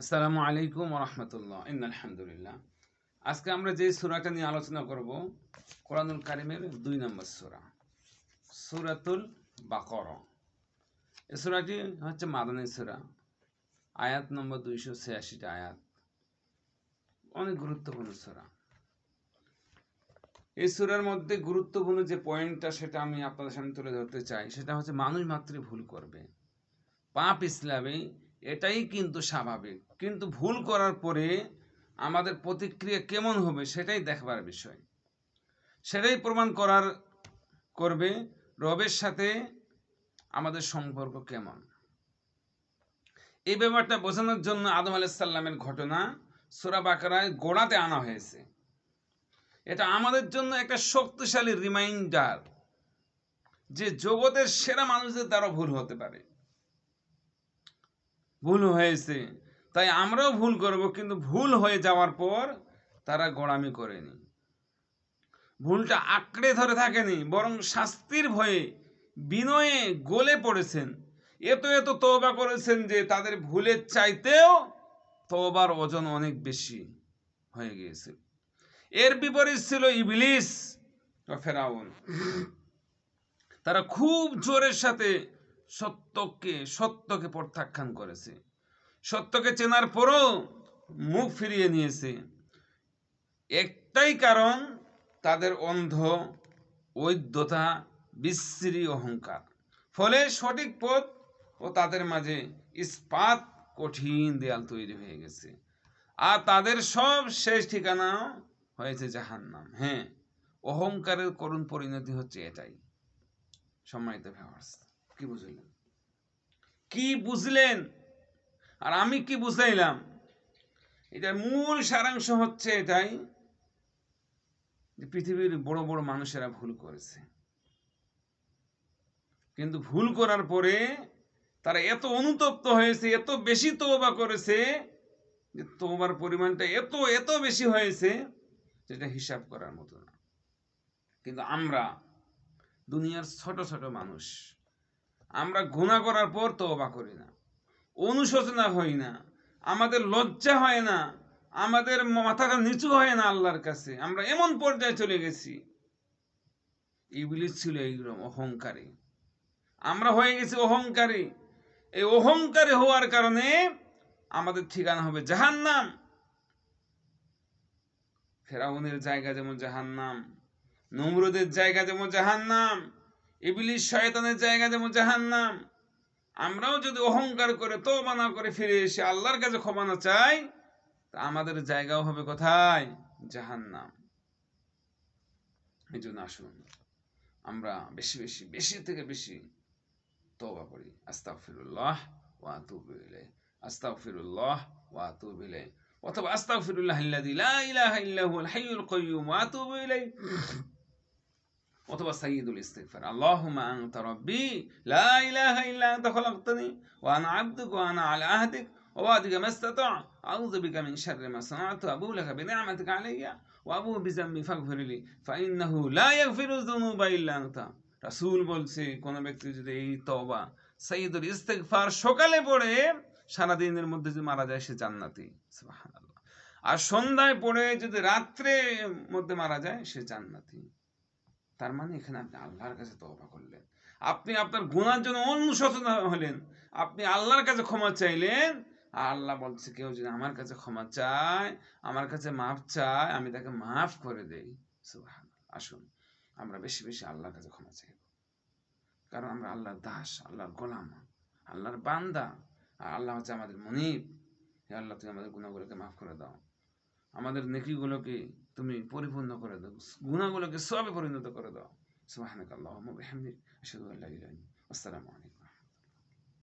আসসালামু আলাইকুম রহমতুল্লাহ। ইন আলহামদুলিল্লাহ। আজকে আমরা যে সুরাটা নিয়ে আলোচনা করব, কোরআনুল কারিমের দুই নম্বর সুরা, সুরাতুল বাকর। এই সুরাটি হচ্ছে মাদানী সুরা, আয়াত নম্বর দুইশো ছিয়াশিটা আয়াত। অনেক গুরুত্বপূর্ণ সুরা। এই সুরার মধ্যে গুরুত্বপূর্ণ যে পয়েন্টটা সেটা আমি আপনাদের সামনে তুলে ধরতে চাই, সেটা হচ্ছে মানুষ মাত্রই ভুল করবে। পাপ ইসলামে এটাই কিন্তু স্বাভাবিক। কিন্তু ভুল করার পরে আমাদের প্রতিক্রিয়া কেমন হবে সেটাই দেখবার বিষয়। সেটাই প্রমাণ করার করবে রবের সাথে আমাদের সম্পর্ক কেমন। এই ব্যাপারটা বোঝানোর জন্য আদম আলাইসাল্লামের ঘটনা সোরা বাকারায় গোড়াতে আনা হয়েছে। এটা আমাদের জন্য একটা শক্তিশালী রিমাইন্ডার যে জগতের সেরা মানুষদের দ্বারা ভুল হতে পারে। ভুল হয়েছে। তাই আমরাও ভুল করব, কিন্তু ভুল হয়ে যাওয়ার পর তারা গোড়ামি করেনি। ভুলটা আঁকড়ে ধরে থাকেনি, বরং শাস্তির ভয়ে বিনয়ে গলে পড়েছেন। এত এত তওবা করেছেন যে তাদের ভুলের চাইতেও তওবার ওজন অনেক বেশি হয়ে গিয়েছে। এর বিপরীত ছিল ইবলিস ফেরাউন। তারা খুব জোরের সাথে সত্যকে সত্যকে প্রত্যাখ্যান করেছে। সত্যকে চেনার পরও মুখ ফিরিয়ে নিয়েছে। একটাই কারণ, তাদের অন্ধ ঐদ্যতা বিশ্রী অহংকার। ফলে সঠিক পথ ও তাদের মাঝে ইস্পাত কঠিন দেয়াল তৈরি হয়ে গেছে। আর তাদের সব শেষ ঠিকানা হয়েছে জাহান্নাম। হ্যাঁ অহংকারের করুণ পরিণতি হচ্ছে এটাই। সম্মানিত ভিউয়ার্স কি বুঝলেন? কি বুঝলেন? আর আমি কি বুঝাইলাম? এটার মূল সারাংশ হচ্ছে এটাই পৃথিবীর বড় বড় মানুষেরা ভুল করেছে। কিন্তু ভুল করার পরে তারা এত অনুতপ্ত হয়েছে, এত বেশি তওবা করেছে যে তওবার পরিমাণটা এত এত বেশি হয়েছে যেটা হিসাব করার মতো না। কিন্তু আমরা দুনিয়ার ছোট ছোট মানুষ আমরা গুণা করার পর তওবা করি না। অনুশোচনা হই না। আমাদের লজ্জা হয় না। আমাদের মাথাটা নিচু হয় না আল্লাহর কাছে। আমরা এমন পর্যায়ে চলে গেছি। ইবলিস ছিল এইরকম অহংকারী। আমরা হয়ে গেছি অহংকারী। এই অহংকারী হওয়ার কারণে আমাদের ঠিকানা হবে জাহান্নাম। ফেরাউনের জায়গা যেমন জাহান্নাম, নমরুদের জায়গা যেমন জাহান্নাম। ইবলিস শয়তানের জায়গা যেমন জাহান্নাম। আমরাও যদি অহংকার করে তো না করে ফিরে এসে আল্লাহর কাছে ক্ষমা না চাই, তা আমাদের জায়গাও হবে কোথায়? জাহান্নাম। এই জন্য আসুন, আমরা বেশি বেশি বেশি থেকে বেশি তওবা করি। আস্তাগফিরুল্লাহ ওয়া আতুবু ইলাইহি। আস্তাগফিরুল্লাহ ওয়া আতুবু ইলাইহি। অথবা আস্তাগফিরুল্লাহ আল্লাযী লা ইলাহা ইল্লা হুয়াল হাইয়ুল কাইয়্যুম ওয়া আতুবু ইলাইহি। অথবা সাইয়্যিদুল ইস্তিগফার। আল্লাহুম্মা আনতা রাব্বি, লা ইলাহা ইল্লা আনতা খলাকতানি, ওয়া আনা আবদুকা ওয়া আনা আলা আহদিক রাসূল বলছে, কোন ব্যক্তি যদি এই তওবা, সাইয়্যিদুল ইস্তিগফার সকালে পড়ে সারা দিনের মধ্যে যদি মারা যায়, সে জান্নাতি। সুবহানাল্লাহ। আর সন্ধ্যায় পড়ে যদি রাত্রে মধ্যে মারা যায়, সে জান্নাতি। তার মানে এখানে আপনি আল্লাহর কাছে তওবা করলেন। আপনি আপনার গুনার জন্য অনুশোচনা হলেন। আপনি আল্লাহর কাছে ক্ষমা চাইলেন। আর আল্লাহ বলছে, কেউ যদি আমার কাছে ক্ষমা চায়, আমার কাছে মাফ চায়, আমি তাকে মাফ করে দেই। আসুন, আমরা বেশি বেশি আল্লাহর কাছে ক্ষমা চাইব। কারণ আমরা আল্লাহর দাস, আল্লাহর গোলাম, আল্লাহর বান্দা। আর আল্লাহ হচ্ছে আমাদের মনিব। আল্লাহ, তুমি আমাদের গুণাগুলোকে মাফ করে দাও। আমাদের নেকিগুলোকে তুমি পরিপূর্ণ করে দাও। গুণাগুলোকে সবে পরিণত করে দাও। সুবাহ আল্লাহুম্মা ওয়া বিহামদিক। আশহাদু আল্লা